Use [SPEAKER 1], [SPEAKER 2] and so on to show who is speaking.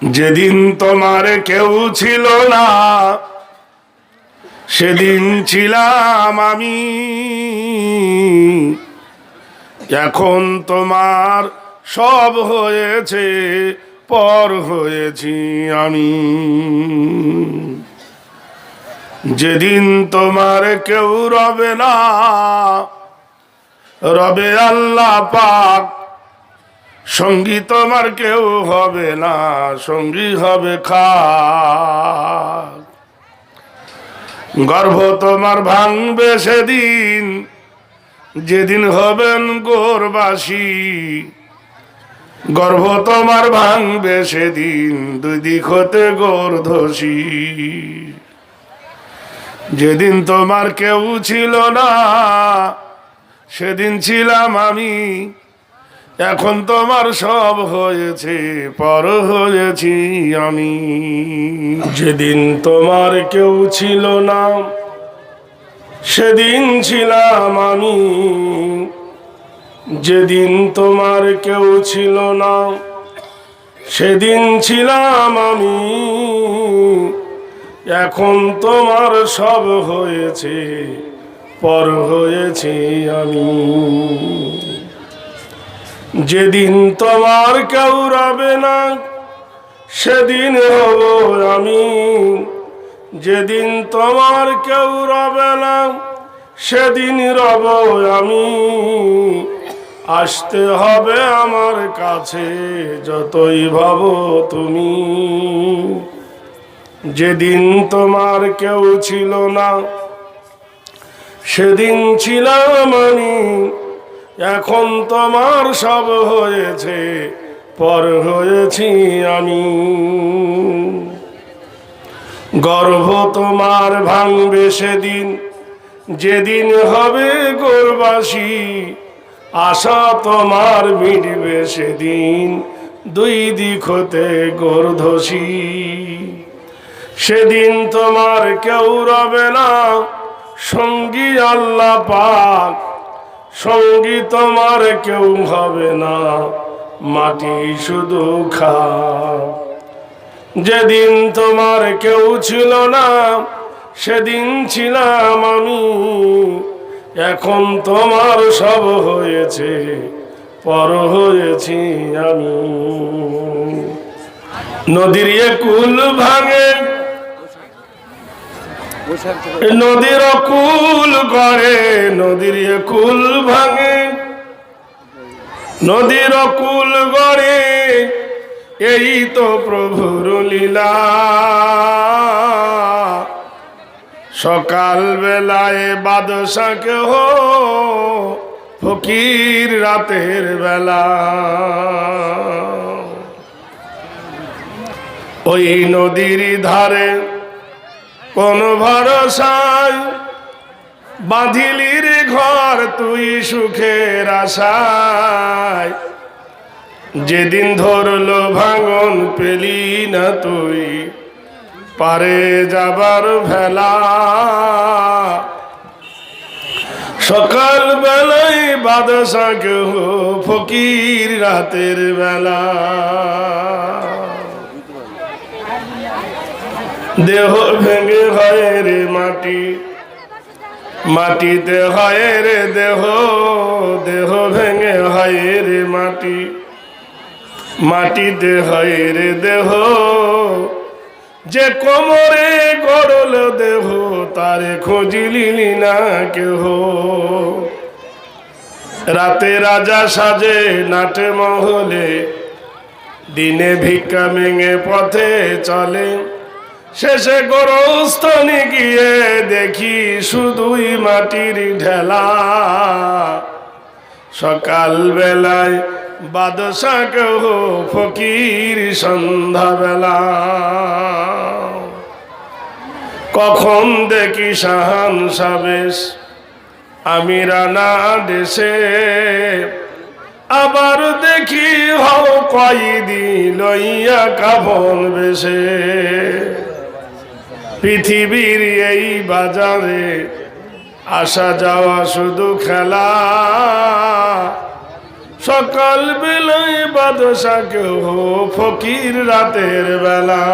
[SPEAKER 1] যেদিন তোমার কেউ ছিল না, সেদিন ছিলাম আমি। এখন তোমার সব হয়েছে, পর হয়েছি আমি। যেদিন তোমার কেউ রবে না, রবে আল্লাহ পাক সঙ্গী তোমার কেউ হবে না, সঙ্গী হবে খাক গর্ভ তোমার ভাঙবে সেদিন, যেদিন হবেন গোরবাসী। গর্ভ তোমার ভাঙবে সেদিন, দুই দিক হতে গোর্ধসী। যেদিন তোমার কেউ ছিল না, সেদিন ছিলাম আমি এখন তোমার সব হয়েছে, পর হয়েছি আমি। যেদিন তোমার কেউ ছিল না, সেদিন ছিলাম আমি। যেদিন তোমার কেউ ছিল না, সেদিন ছিলাম আমি। এখন তোমার সব হয়েছে, পর হয়েছি আমি। যেদিন তোমার কেউ রবে না, সেদিন হব আমি। যেদিন তোমার কেউ রবে না, সেদিন রব আমি। আসতে হবে আমার কাছে যতই ভাবো তুমি। যেদিন তোমার কেউ ছিল না, সেদিন ছিলাম আমি। এখন তোমার সব হয়েছে, পর হয়েছি আমি। গর্ভ তোমার ভাঙবে সেদিন, যেদিন হবে গোরবাসী। আশা তোমার মিটবে সেদিন, দুই দিক হতে গোর্ধসী। সেদিন তোমার কেউ রবে না, সঙ্গী আল্লাহ পাক সঙ্গী তোমার কেউ হবে না, মাটি শুধু খা যেদিন তোমার কেউ ছিল না, সেদিন ছিলাম আমি। এখন তোমার সব হয়েছে, পর হয়েছি আমি। নদীর কুল ভাঙে নদীর কুল গড়ে, নদীর কুল ভাঙে। নদীর কুল গড়ে, এই তো প্রভুর লীলা। সকাল বেলায় বাদশাকে হো ফকির রাতের বেলা। ওই নদীর ধারে কোন ভরসায় বাঁধিলির ঘর তুই সুখের আশায়। যেদিন ধরলো ভাঙন পেলি না তুই, পারে যাবার ভেলা। সকাল বেলায় বাদশা ফকির রাতের বেলা। দেহ ভেঙে হয় রে মাটি। মাটিতে হয় রে দেহ দেহ ভেঙে হয় রে মাটি। মাটিতে হয় রে দেহ, যে কোমরে গড়ল দেহ, তারে খোঁজিলি না কেহ। রাতে রাজা সাজে নাটে মহলে, দিনে ভিক্ষা মেঙে পথে চলে। শেষে গরস্থানে গিয়ে দেখি শুধুই মাটির ঢেলা। সকাল বেলায় বাদশা কেহ ফকির সন্ধ্যাবেলা। কখন দেখি সাহান সাবেশ আমি রানা দেশে আবার দেখি হও কয়েদি লইয়া কাবন বেশে। পৃথিবীর এই বাজারে আসা যাওয়া শুধু খেলা। সকাল বেলায় বাদশা কেউ ফকির রাতের বেলা।